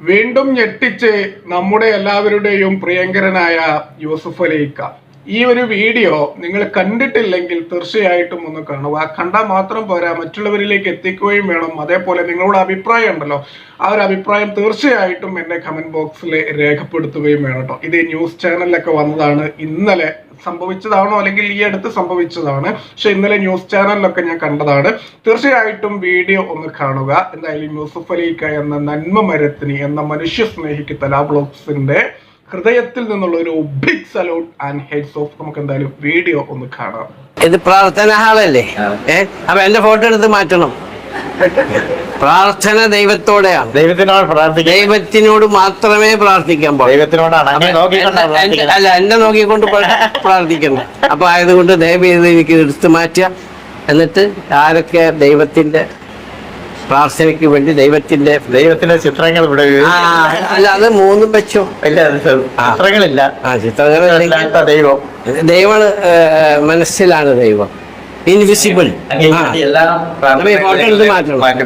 വീണ്ടും ഞെട്ടിച്ച് നമ്മുടെ എല്ലാവരുടെയും പ്രിയങ്കരനായ യൂസുഫ് അലൈക്ക ഈ ഒരു വീഡിയോ നിങ്ങൾ കണ്ടിട്ടില്ലെങ്കിൽ തീർച്ചയായിട്ടും ഒന്ന് കാണുക. കണ്ടാൽ മാത്രം പോരാ മറ്റുള്ളവരിലേക്ക് എത്തിക്കുകയും വേണം. അതേപോലെ നിങ്ങളുടെ അഭിപ്രായം ഉണ്ടല്ലോ ആ ഒരു അഭിപ്രായം തീർച്ചയായിട്ടും എന്റെ കമന്റ് ബോക്സിൽ രേഖപ്പെടുത്തുകയും വേണം കേട്ടോ. ഇത് ന്യൂസ് ചാനലിലൊക്കെ വന്നതാണ്. ഇന്നലെ സംഭവിച്ചതാണോ അല്ലെങ്കിൽ ഈ അടുത്ത് സംഭവിച്ചതാണ്? പക്ഷെ ഇന്നലെ ന്യൂസ് ചാനലിലൊക്കെ ഞാൻ കണ്ടതാണ്. തീർച്ചയായിട്ടും വീഡിയോ ഒന്ന് കാണുക. എന്തായാലും യൂസുഫ് അലീക്ക എന്ന നന്മ മരത്തിന് എന്ന മനുഷ്യ സ്നേഹിക്ക് തലാ ബ്ലോഗ്സിന്റെ ഹൃദയത്തിൽ നിന്നുള്ള ഒരു big salute and hats off നമുക്ക് എന്തായാലും വീഡിയോ ഒന്ന് കാണാം. ഇത് പ്രാർത്ഥന ഹാളല്ലേ? ഏ? അപ്പൊ എന്റെ ഫോട്ടോ എടുത്ത് മാറ്റണം. പ്രാർത്ഥന ദൈവത്തോടെയാണ്. ദൈവത്തിനോട് പ്രാർത്ഥിക്കുക. ദൈവത്തിനോട് മാത്രമേ പ്രാർത്ഥിക്കാൻ ദൈവത്തിനോടാണ് എന്നെ- അല്ല എന്നെ നോക്കിക്കൊണ്ട് പ്രാർത്ഥിക്കണം. അപ്പൊ ആയതുകൊണ്ട് ദയവ് ചെയ്ത് എനിക്ക് എടുത്തു മാറ്റുക. എന്നിട്ട് ആരൊക്കെ ദൈവത്തിന്റെ പ്രാർത്ഥനയ്ക്ക് വേണ്ടി ദൈവത്തിന്റെ ദൈവത്തിന്റെ ചിത്രങ്ങൾ ഇവിടെ അല്ല അത് മൂന്നും വെച്ചോ? ഇല്ല ചിത്രങ്ങളില്ല. ആ അല്ലാത്ത ദൈവം. ദൈവമാണ് മനസ്സിലാണ് ദൈവം. ഇൻവിസിബിൾ എല്ലാം മാറ്റണം. മാറ്റും